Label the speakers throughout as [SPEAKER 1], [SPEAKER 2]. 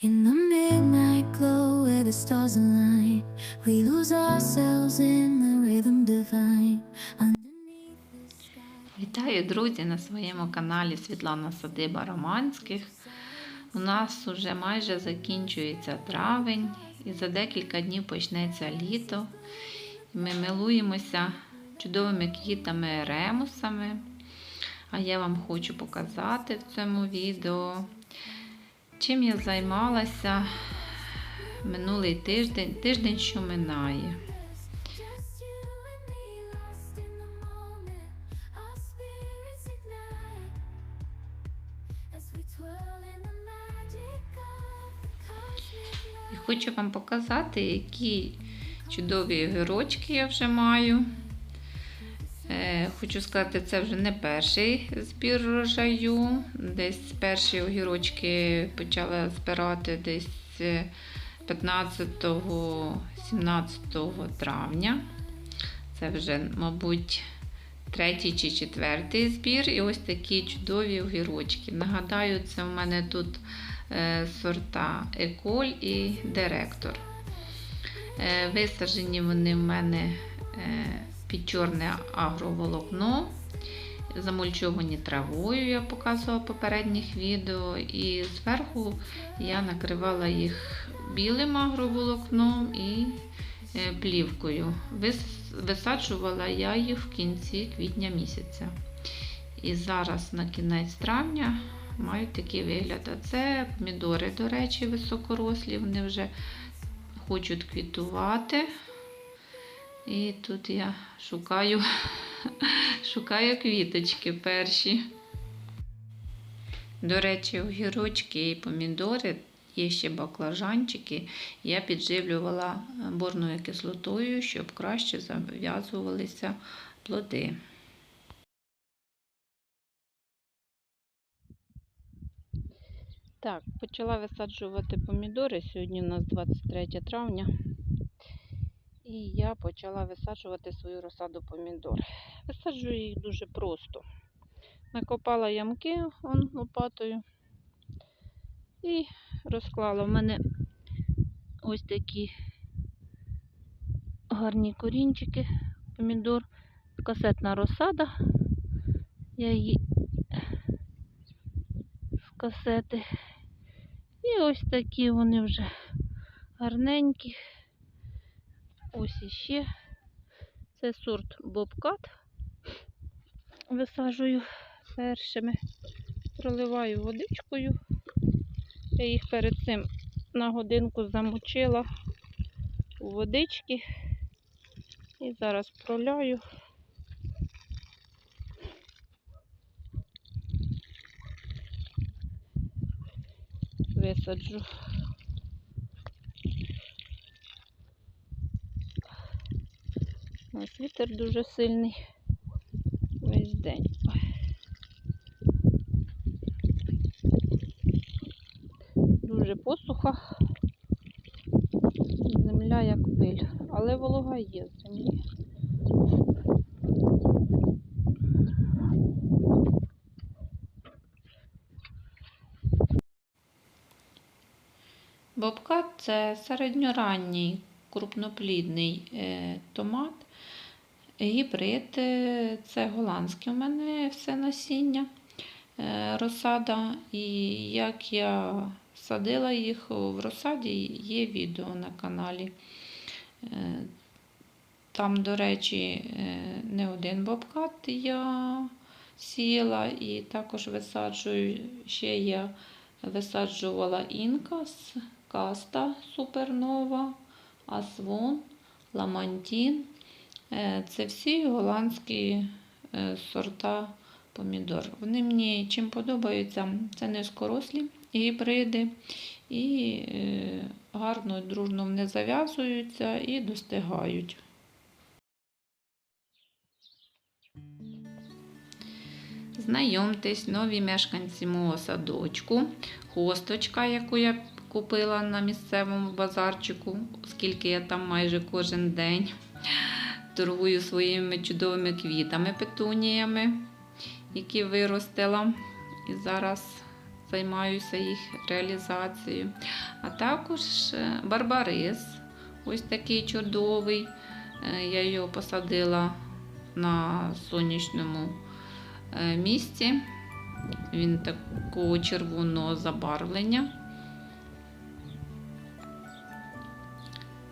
[SPEAKER 1] In the midnight glow where the stars align, we lose ourselves in the rhythm divine.
[SPEAKER 2] Вітаю, друзі, на своєму каналі Світлана Садиба Романських. У нас вже майже закінчується травень, і за декілька днів почнеться літо. Ми милуємося чудовими квітами ремусами. А я вам хочу показати в цьому відео, чим я займалася минулий тиждень, тиждень, що минає. І хочу вам показати, які чудові огірочки я вже маю. Е, Хочу сказати, це вже не перший збір врожаю. Десь перші огірочки почала збирати десь е, 15-17 травня. Це вже, мабуть, третій чи четвертий збір. І ось такі чудові огірочки. Нагадаю, це в мене тут е, сорта Еколь і Директор. Е, Висаджені вони в мене е, під чорне агроволокно, замульчовані травою, я показувала в попередніх відео. І зверху я накривала їх білим агроволокном і е, плівкою. Висаджувала я їх в кінці квітня місяця. І зараз на кінець травня мають такий вигляд. А це помідори, до речі, високорослі, вони вже хочуть квітувати. І тут я шукаю, шукаю квіточки перші. До речі, огірочки і помідори, є ще баклажанчики. Я підживлювала борною кислотою, щоб краще зав'язувалися плоди. Так, почала висаджувати помідори. Сьогодні у нас 23 травня. І я почала висаджувати свою розсаду помідор. Висаджую їх дуже просто. Накопала ямки он, лопатою і розклала. У мене ось такі гарні корінчики помідор. Касетна розсада. Я її з касети. І ось такі вони вже гарненькі. Ось іще. Це сорт Бобкат. Висаджую першими. Проливаю водичкою. Я їх перед цим на годинку замочила у водички. І зараз проляю. Висаджу. Нас вітер дуже сильний весь день. Дуже посуха. Земля як пиль, але волога є в землі. Бобкат це середньоранній крупноплідний е, томат. Гібрид е, це голландське у мене все насіння, е, розсада. І як я садила їх в розсаді, є відео на каналі. Там, до речі, не один бобкат я сіяла і також висаджую. Ще я висаджувала інкас, каста супернова, асвон, ламантін. Е, Це всі голландські е, сорта помідор. Вони мені чим подобаються, це низькорослі гібриди і е, гарно, дружно вони зав'язуються і достигають. Знайомтесь, нові мешканці мого садочку. Хосточка, яку я купила на місцевому базарчику, оскільки я там майже кожен день торгую своїми чудовими квітами, петуніями, які виростила. І зараз займаюся їх реалізацією. А також е, барбарис, ось такий чудовий. Е, Я його посадила на сонячному е, місці. Він такого червоного забарвлення.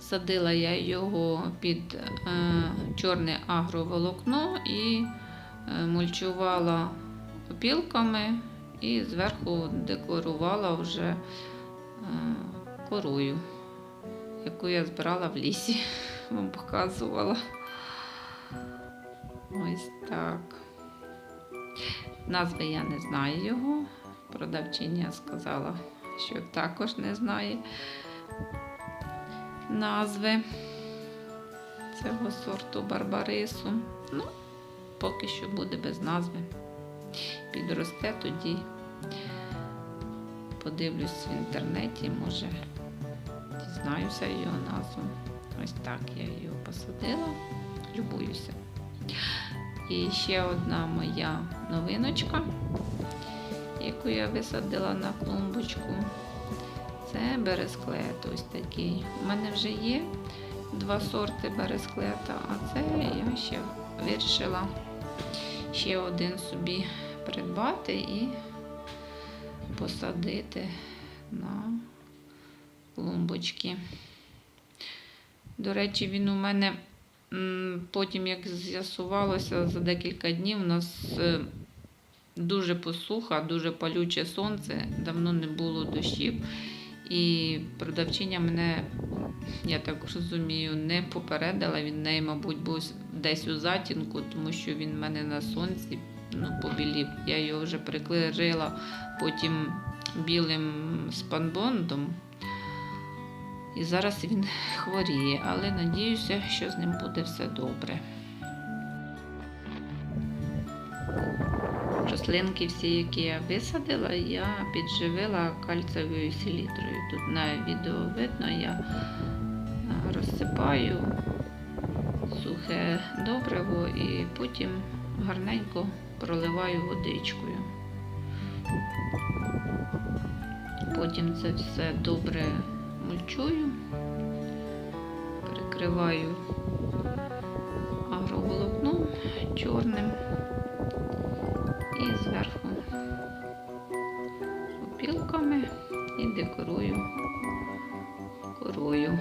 [SPEAKER 2] Садила я його під е, чорне агроволокно і е, мульчувала опілками і зверху декорувала вже е, корою, яку я збирала в лісі, вам показувала. Ось так. Назви я не знаю його. Продавчиня сказала, що також не знає назви цього сорту барбарису. Ну, поки що буде без назви. Підросте тоді. Подивлюсь в інтернеті, може дізнаюся його назву. Ось так я його посадила, любуюся. І ще одна моя новиночка, яку я висадила на клумбочку. Це бересклет ось такий. У мене вже є два сорти бересклета, а це я ще вирішила ще один собі придбати і посадити на клумбочки. До речі, він у мене потім, як з'ясувалося, за декілька днів у нас е, дуже посуха, дуже палюче сонце, давно не було дощів. І продавчиня мене, я так розумію, не попередила. Він неї, мабуть, був десь у затінку, тому що він в мене на сонці ну, побілів. Я його вже приклеїла потім білим спанбондом. І зараз він хворіє, але надіюся, що з ним буде все добре. Рослинки всі, які я висадила, я підживила кальцевою селітрою. Тут на відео видно, я розсипаю сухе добриво і потім гарненько проливаю водичкою. Потім це все добре мульчую, перекриваю агроволокном чорним опілками і декорую корою.